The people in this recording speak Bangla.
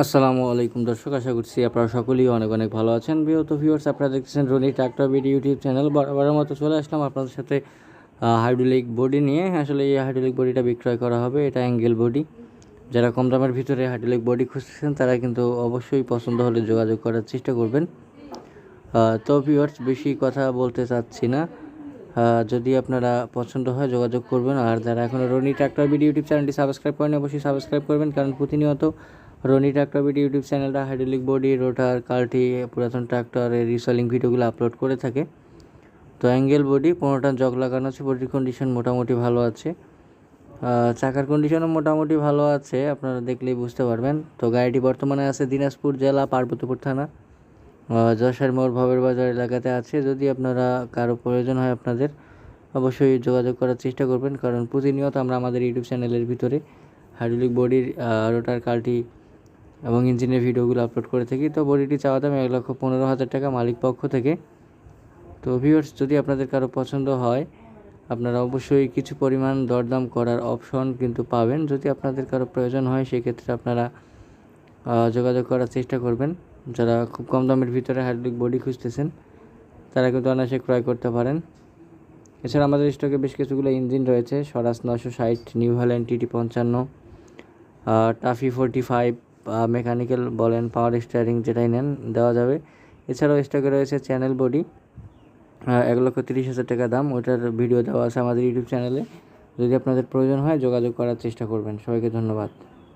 আসসালামু আলাইকুম দর্শক, আশা করছি আপনারা সকলেই অনেক অনেক ভালো আছেন। বিহত ভিউয়ার্স আপনারা দেখতেছেন Rony tractor BD YouTube channel বরাবরের মতো চলে আসলাম আপনাদের সাথে হাইড্রোলিক বডি নিয়ে। আসলে এই হাইড্রোলিক বডিটা বিক্রয় করা হবে, এটা অ্যাঙ্গেল বডি যারা কম দামের ভিতরে হাইড্রোলিক বডি খুঁজতেছেন, তারা কিন্তু অবশ্যই পছন্দ হলে যোগাযোগ করার চেষ্টা করবেন। তো ভিউয়ার্স বেশি কথা বলতে চাচ্ছি না। যদি আপনারা পছন্দ হয় যোগাযোগ করবেন। আর যারা এখনও রনি ট্রাক্টর বিডি ইউটিউব চ্যানেলটি সাবস্ক্রাইব করেন অবশ্যই সাবস্ক্রাইব করবেন। কারণ প্রতিনিয়ত রনি ট্রাক্টর বিডি ইউটিউব চ্যানেলটা, হাইড্রোলিক বডি, রোটার, কাল্টি, পুরাতন ট্রাক্টরের রিসেলিং ভিডিওগুলো আপলোড করে থাকে। তো অ্যাঙ্গেল বডি, পনেরোটা জগ লাগানো আছে বডির কন্ডিশন মোটামুটি ভালো আছে। চাকার কন্ডিশনও মোটামুটি ভালো আছে, আপনারা দেখলেই বুঝতে পারবেন। তো গাড়িটি বর্তমানে আছে দিনাজপুর জেলা, পার্বতীপুর থানা। যশোর মোড়, ভবের বাজার এলাকাতে আছে। যদি আপনারা কারও প্রয়োজন হয় আপনাদের, অবশ্যই যোগাযোগ করার চেষ্টা করবেন। কারণ প্রতিনিয়ত আমরা আমাদের ইউটিউব চ্যানেলের ভিতরে হাইড্রোলিক বডির রোটার, কাল্টি এবং ইঞ্জিনের ভিডিওগুলো আপলোড করে থাকি। তো বডিটি চাওয়া দাম এক লক্ষ পনেরো হাজার টাকা মালিক পক্ষ থেকে। তো ভিউয়ার্স যদি আপনাদের কারও পছন্দ হয়, আপনারা অবশ্যই কিছু পরিমাণ দরদাম করার অপশন কিন্তু পাবেন। যদি আপনাদের কারও প্রয়োজন হয়, সেক্ষেত্রে আপনারা যোগাযোগ করার চেষ্টা করবেন। যারা খুব কম দামের ভিতরে হাইড্রোলিক বডি খুঁজতেছেন, তারা কিন্তু অনায়াসে ক্রয় করতে পারেন। এছাড়া আমাদের স্টকে বেশ কিছুগুলো ইঞ্জিন রয়েছে। স্বরাজ নশো ষাট, নিউ হ্যালেন্ড টিটি পঞ্চান্ন টাফি ফোরটি ফাইভ মেকানিক্যাল বলেন পাওয়ার স্টিয়ারিং যেটাই নেন, দেওয়া যাবে। এছাড়াও স্টকে রয়েছে চ্যানেল বডি এক লক্ষ তিরিশ হাজার টাকা দাম। ওটার ভিডিও দেওয়া আছে আমাদের ইউটিউব চ্যানেলে যদি আপনাদের প্রয়োজন হয়, যোগাযোগ করার চেষ্টা করবেন। সবাইকে ধন্যবাদ।